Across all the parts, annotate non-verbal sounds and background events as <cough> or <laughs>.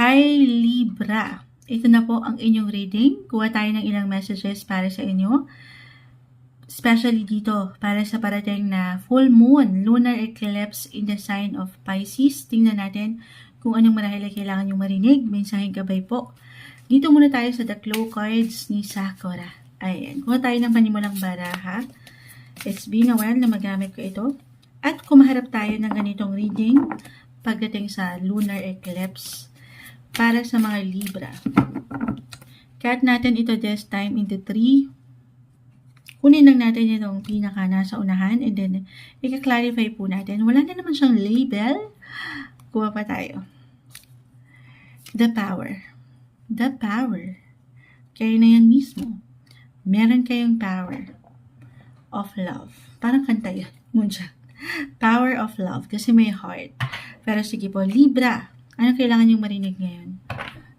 Hi Libra! Ito na po ang inyong reading. Kuha tayo ng ilang messages para sa inyo. Especially dito, para sa parating na full moon, lunar eclipse in the sign of Pisces. Tingnan natin kung anong marahil ay kailangan yung marinig. Mensaheng gabay po. Dito muna tayo sa The Claw Cards ni Sakura. Ayan. Kuha tayo ng panimulang baraha. It's been a while na magamit ko ito. At kumaharap tayo ng ganitong reading pagdating sa lunar eclipse para sa mga Libra. Cut natin ito this time into 3. Kunin lang natin itong pinaka nasa unahan and then i-clarify po natin. Wala na naman siyang label. Kuha pa tayo. The power. The power. Kayo na yan mismo. Meron kayong power of love. Parang kanta yan. Muncha. Power of love. Kasi may heart. Pero sige po, Libra. Anong kailangan yung marinig ngayon?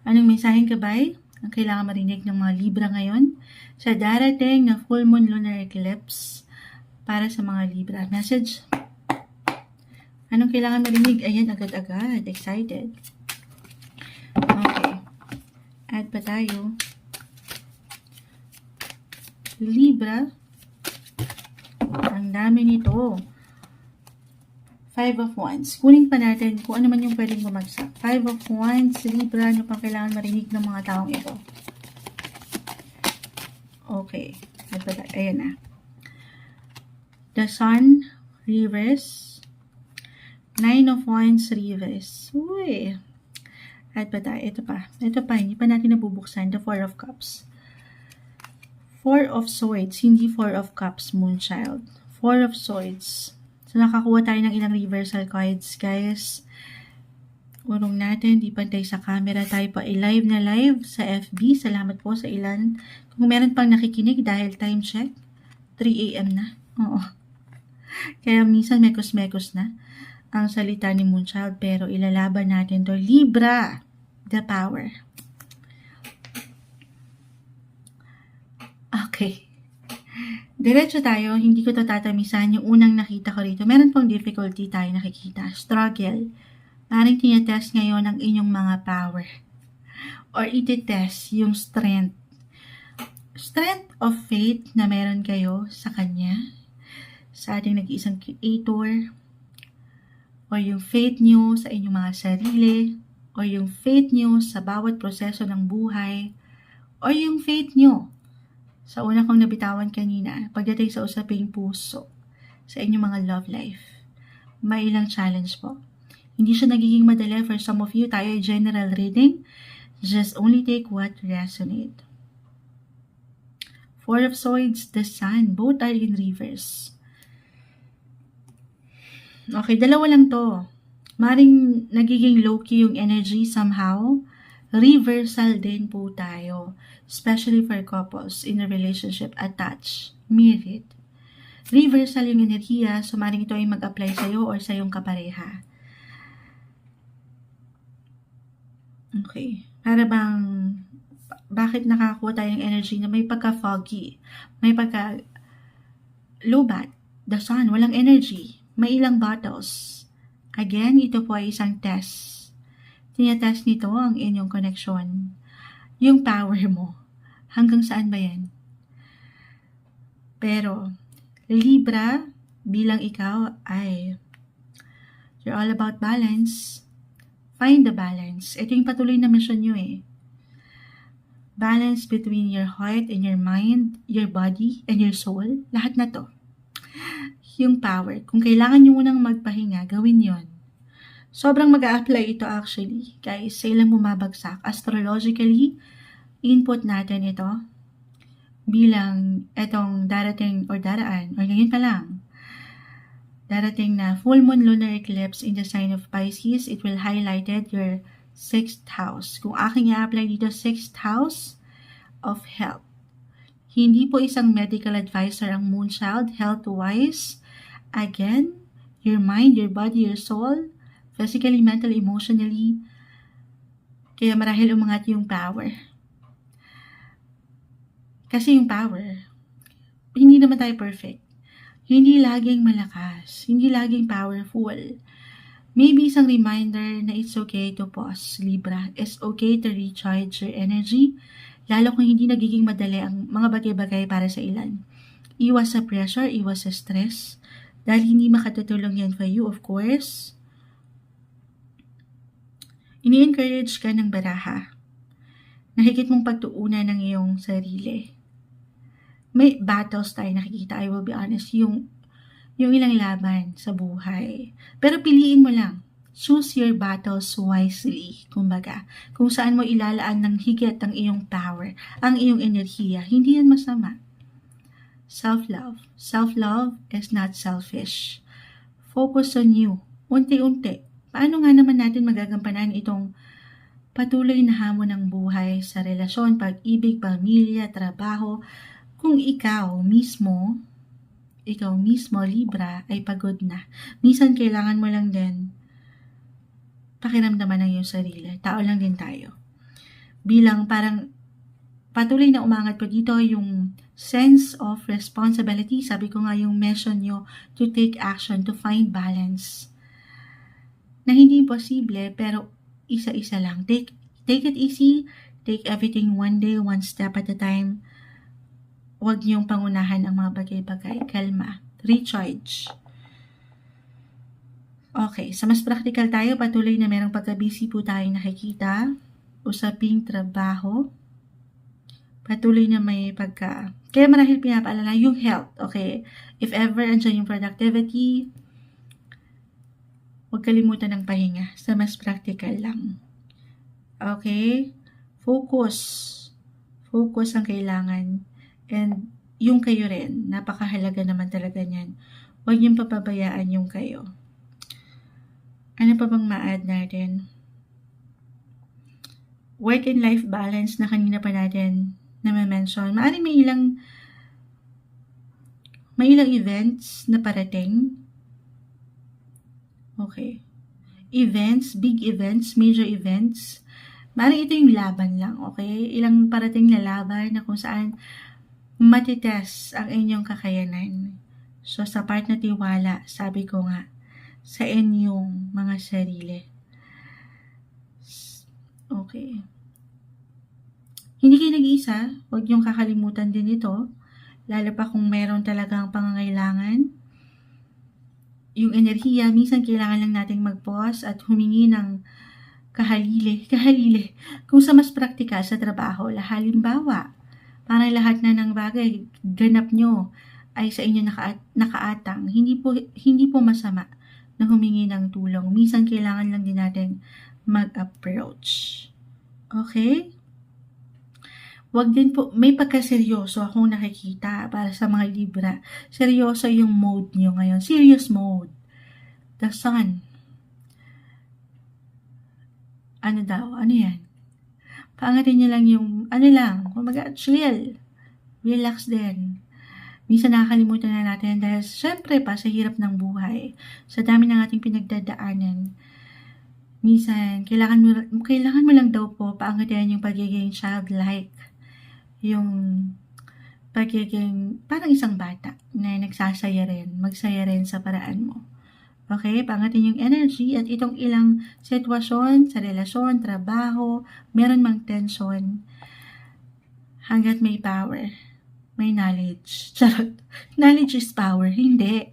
Anong mensaheng gabay? Ang kailangan marinig ng mga Libra ngayon? Sa darating na full moon lunar eclipse para sa mga Libra. Message? Anong kailangan marinig? Ayan, agad-agad. Excited. Okay. Add pa tayo. Libra. Ang dami nito. Five of Wands. Kunin pa natin kung ano man yung pwedeng bumagsak. Five of Wands, Libra, ano pang kailangan marinig ng mga taong ito. Okay. Ayan na. The Sun, reverse. Nine of Wands, reverse. Uy. At pa tayo. Ito pa. Ito pa. Hindi pa natin nabubuksan. The Four of Cups. Four of Swords. Hindi Four of Cups, Moonchild. Four of Swords. So, nakakuha tayo ng ilang reversal cards, guys. Urong natin, di pantay sa camera. Tayo pa i-live na live sa FB. Salamat po sa ilan. Kung meron pang nakikinig dahil time check, 3 a.m. na. Oo. Kaya minsan mekos-mekos na ang salita ni Moonchild. Pero ilalaban natin to Libra, the power. Okay. Diretso tayo, hindi ko to tatamisan yung unang nakita ko rito. Meron pong difficulty tayo nakikita. Struggle. Parang tinetest ngayon ang inyong mga power. Or iti-test yung strength. Strength of faith na meron kayo sa Kanya. Sa ating nag-iisang creator. Or yung faith nyo sa inyong mga sarili. Or yung faith nyo sa bawat proseso ng buhay. Or yung faith nyo sa una kong nabitawan kanina, pagdating sa usaping puso, sa inyong mga love life, may ilang challenge po. Hindi siya nagiging madali for some of you. Tayo ay general reading. Just only take what resonate. Four of Swords, the Sun. Both are in reverse. Okay, dalawa lang to. Maring nagiging low-key yung energy somehow. Reversal din po tayo. Especially for couples in a relationship attached, married. Reversal yung enerhiya, so maring ito ay mag-apply sa'yo or sa iyong kapareha. Okay. Para bang, bakit nakakuha tayo ng energy na may pagka-foggy, may pagka low-bat, the sun, walang energy, may ilang bottles. Again, ito po ay isang test. Tinatest nito ang inyong connection. Yung power mo. Hanggang saan ba yan? Pero, Libra, bilang ikaw ay you're all about balance. Find the balance. Ito yung patuloy na mission nyo eh. Balance between your heart and your mind, your body, and your soul. Lahat na to. Yung power. Kung kailangan nyo munang magpahinga, gawin yon. Sobrang mag apply ito actually. Guys, sa ilang bumabagsak. Astrologically, input natin ito bilang etong darating or daraan or ngayon pa lang darating na full moon lunar eclipse in the sign of Pisces, it will highlighted your sixth house. Kung aking i-apply dito, sixth house of health. Hindi po isang medical advisor ang moonchild, health-wise. Again, your mind, your body, your soul, physically, mentally, emotionally. Kaya marahil umangat yung power. Kasi yung power, hindi naman tayo perfect. Hindi laging malakas, hindi laging powerful. Maybe isang reminder na it's okay to pause, Libra. It's okay to recharge your energy, lalo kung hindi nagiging madali ang mga bagay-bagay para sa ilan. Iwas sa pressure, iwas sa stress, dahil hindi makatutulong yan for you, of course. Ini-encourage ka ng baraha. Nakikit mong pagtuunan ng iyong sarili. May battles tayo nakikita, I will be honest, yung yung ilang laban sa buhay. Pero piliin mo lang. Choose your battles wisely. Kumbaga, kung saan mo ilalaan ng higit ang iyong power, ang iyong enerhiya, hindi yan masama. Self-love. Self-love is not selfish. Focus on you. Unti-unti. Paano nga naman natin magagampanan itong patuloy na hamon ng buhay sa relasyon, pag-ibig, pamilya, trabaho, kung ikaw mismo ikaw mismo, Libra, ay pagod na. Minsan kailangan mo lang din pakiramdaman ng iyong sarili. Tao lang din tayo. Bilang parang patuloy na umangat po dito yung sense of responsibility. Sabi ko nga yung mission nyo to take action, to find balance. Na hindi imposible, pero isa-isa lang. Take, take it easy. Take everything one day, one step at a time huwag niyong pangunahan ang mga bagay-bagay. Kalma. Recharge. Okay, sa mas practical tayo, patuloy na merong pagka-busy po tayo nakikita. Usaping trabaho. Patuloy na may pagka... Kaya marahil pinapaalala yung health. Okay, if ever andyan yung productivity, huwag kalimutan ng pahinga. Sa mas practical lang. Okay? Focus. Focus ang kailangan And yung kayo rin, napakahalaga naman talaga niyan. Huwag niyong papabayaan yung kayo. Ano pa bang ma-add natin? Work and life balance na kanina pa natin na mention. Maaring may ilang may ilang events na parating. Okay. Events, big events, major events. Maaring ito yung laban lang, okay? Ilang parating na laban na kung saan matitest ang inyong kakayanan. So, sa part na tiwala, sabi ko nga, sa inyong mga sarili. Okay. Hindi kayo nag-iisa, huwag niyong kakalimutan din ito, lalo pa kung meron talagang pangangailangan. Yung enerhiya, minsan kailangan lang nating mag-pause at humingi ng kahalili, <laughs> kahalili. Kung sa mas praktikal sa trabaho, halimbawa, para lahat na ng bagay ganap nyo ay sa inyo naka, nakaatang. Hindi po, hindi po masama na humingi ng tulong. Minsan kailangan lang din natin mag-approach. Okay? Wag din po, may pagkaseryoso akong nakikita para sa mga Libra. Seryoso yung mode nyo ngayon. Serious mode. The sun. Ano daw? Ano yan? Paangatin niyo lang yung, ano lang, kumaga, chill. Relax din. Minsan nakakalimutan na natin dahil syempre pa sa hirap ng buhay, sa dami ng ating pinagdadaanan, minsan, kailangan mo, kailangan mo lang daw po paangatin yung pagiging childlike. Yung pagiging parang isang bata na nagsasaya rin, magsaya rin sa paraan mo. Okay, pangatin yung energy at itong ilang sitwasyon sa relasyon, trabaho, meron mang tension, hanggat may power, may knowledge. <laughs> Charot. Knowledge is power. Hindi.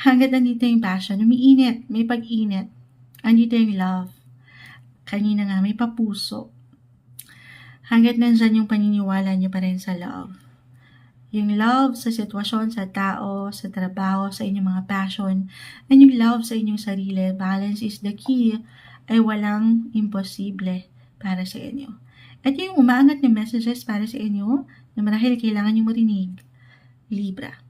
Hanggat nandito yung passion, umiinit, may pag-init. Andito yung love. Kanina nga, may papuso. Hanggat nandyan yung paniniwala nyo pa rin sa love yung love sa sitwasyon, sa tao, sa trabaho, sa inyong mga passion, and yung love sa inyong sarili, balance is the key, ay walang imposible para sa inyo. At yung umaangat na messages para sa inyo, na marahil kailangan nyo marinig, Libra.